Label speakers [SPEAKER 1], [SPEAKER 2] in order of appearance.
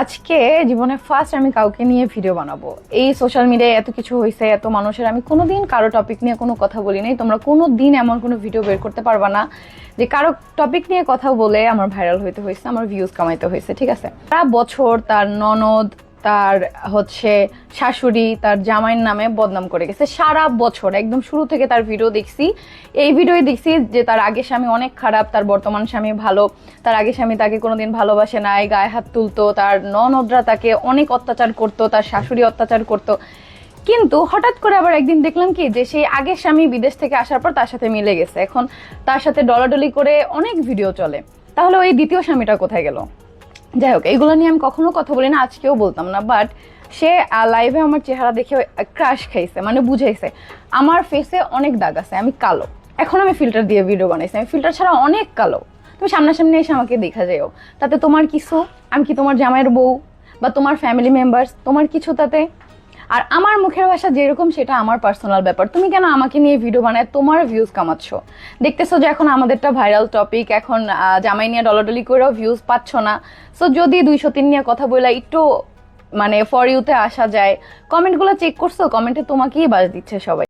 [SPEAKER 1] আজকে জীবনে ফার্স্ট আমি কাউকে নিয়ে ভিডিও বানাবো। এই সোশ্যাল মিডিয়ায় এত কিছু হয়েছে এত মানুষের, আমি কোনো দিন কারও টপিক নিয়ে কোনো কথা বলি নাই। তোমরা কোনো দিন এমন কোনো ভিডিও বের করতে পারবা না যে কারও টপিক নিয়ে কথা বলে আমার ভাইরাল হইতে হয়েছে আমার ভিউজ কামাইতে হয়েছে ঠিক আছে? সারা বছর তার ননদ তার হচ্ছে শাশুড়ি তার জামাইয়ের নামে বদনাম করে গেছে। সারা বছর, একদম শুরু থেকে তার ভিডিও দেখছি। এই ভিডিওই দেখছি যে তার আগে স্বামী অনেক খারাপ, তার বর্তমান স্বামী ভালো, তার আগে স্বামী তাকে কোনোদিন ভালোবাসে নাই, গায়ে হাত তুলতো, তার ননদরা তাকে অনেক অত্যাচার করতো, তার শাশুড়ি অত্যাচার করতো। কিন্তু হঠাৎ করে আবার একদিন দেখলাম কি, যে সেই আগের স্বামী বিদেশ থেকে আসার পর তার সাথে মিলে গেছে। এখন তার সাথে ডলাডলি করে অনেক ভিডিও চলে। তাহলে ওই দ্বিতীয় স্বামীটা কোথায় গেল? যাই হোক এইগুলো নিয়ে আমি কখনো কথা বলি না, আজকেও বলতাম না বাট সে লাইভে আমার চেহারা দেখে ক্রাশ খাইছে মানে বুঝাইছে। আমার ফেসে অনেক দাগ আছে, আমি কালো। এখন আমি ফিল্টার দিয়ে ভিডিও বানাইছি, আমি ফিল্টার ছাড়া অনেক কালো। তুমি সামনাসামনি এসে আমাকে দেখা যাও তাতে তোমার কিছু? আমি কি তোমার জামাইয়ের বউ? বা তোমার ফ্যামিলি মেম্বার্স তোমার কিছু তাতে? আর আমার মুখের ভাষা যেরকম, সেটা আমার পার্সোনাল ব্যাপার। তুমি কেন আমাকে নিয়ে ভিডিও বানায়? তোমার ভিউজ কামাচ্ছ। দেখতেছো যে এখন আমাদেরটা ভাইরাল টপিক এখন জামাই নিয়ে ডলাডলি করেও ভিউজ পাচ্ছ না। সো যদি দুইশো তিন নিয়ে কথা বলে একটু মানে ফর ইউতে আসা যায় কমেন্টগুলো চেক করছ? কমেন্টে তোমাকেই বাজ দিচ্ছে সবাই।